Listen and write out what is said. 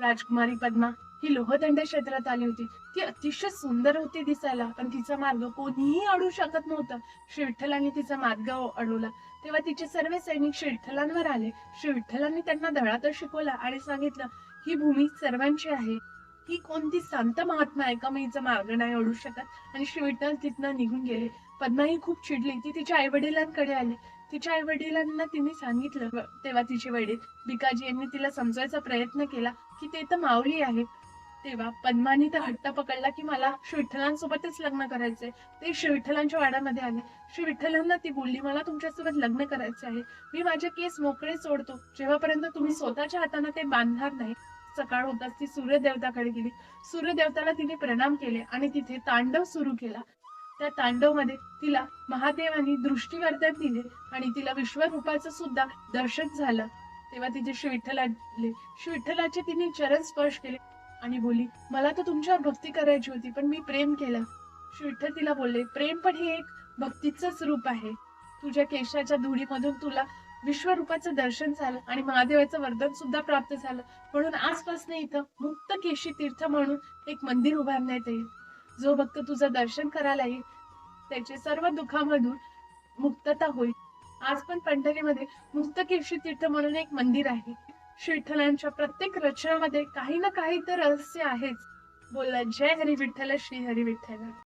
राजकुमारी पद्मा ही लोहदंड क्षेत्रात आली होती. ती अतिशय सुंदर होती दिसायला पण तिचा मार्ग कोणीही अडू शकत नव्हतं. श्री विठ्ठलांनी तिचा मार्ग अडवला. तेव्हा तिचे सर्व सैनिक श्री विठ्ठलांवर आले. श्री विठ्ठलांनी त्यांना धडातर शिकवला आणि सांगितलं ही भूमी सर्वांची आहे. ही कोणती संत महात्मा आहे का मी हिचा मार्ग नाही अडू शकत? आणि श्री विठ्ठल तिथनं निघून गेले. पद्मा ही खूप चिडली. ती तिच्या आई वडिलांकडे आली. तिच्या आई वडिलांना तिने सांगितलं तेव्हा तिचे वडील भिकाजी यांनी तिला समजायचा प्रयत्न केला की ते तर माऊली आहे तेव्हा पद्मानी तर हट्ट पकडला की मला श्री लग्न करायचंय. ते श्री विठ्ठलांच्या वाड्यामध्ये आले. श्री विठ्ठलांना ती बोलली मला तुमच्यासोबत लग्न करायचे आहे. मी माझे केस मोकळे सोडतो. जेव्हापर्यंत तुम्ही स्वतःच्या हाताने ते बांधणार नाही. सकाळ होताच ती सूर्यदेवताकडे गेली. सूर्यदेवताला तिने प्रणाम केले आणि तिथे तांडव सुरू केला. त्या तांडवमध्ये तिला महादेवानी दृष्टीवर्धन दिले आणि तिला विश्वरूपाचं सुद्धा दर्शन झालं. तेव्हा तिचे श्री विठ्ठलाले श्री विठ्ठलाचे तिने चरण स्पर्श केले आणि बोली मला तर तुमच्यावर भक्ती करायची होती पण मी प्रेम केलं. श्री विठ्ठल तिला बोलले प्रेम पण हे एक भक्तीचंच रूप आहे. तुझ्या केशाच्या धुडीमधून तुला विश्वरूपाचं दर्शन झालं आणि महादेवाचं वरदान सुद्धा प्राप्त झालं. म्हणून आजपासून इथं मुक्त केशी तीर्थ म्हणून एक मंदिर उभारण्यात येईल. जो भक्त तुझं दर्शन करायला येईल त्याचे सर्व दुःखामधून मुक्तता होईल. आज पण पंढरीमध्ये मुक्त केशी तीर्थ म्हणून एक मंदिर आहे. श्री विठ्ठलांच्या प्रत्येक रचनामध्ये काही ना काही तर रहस्य आहेच. बोलला जय हरी विठ्ठल श्री हरी विठ्ठल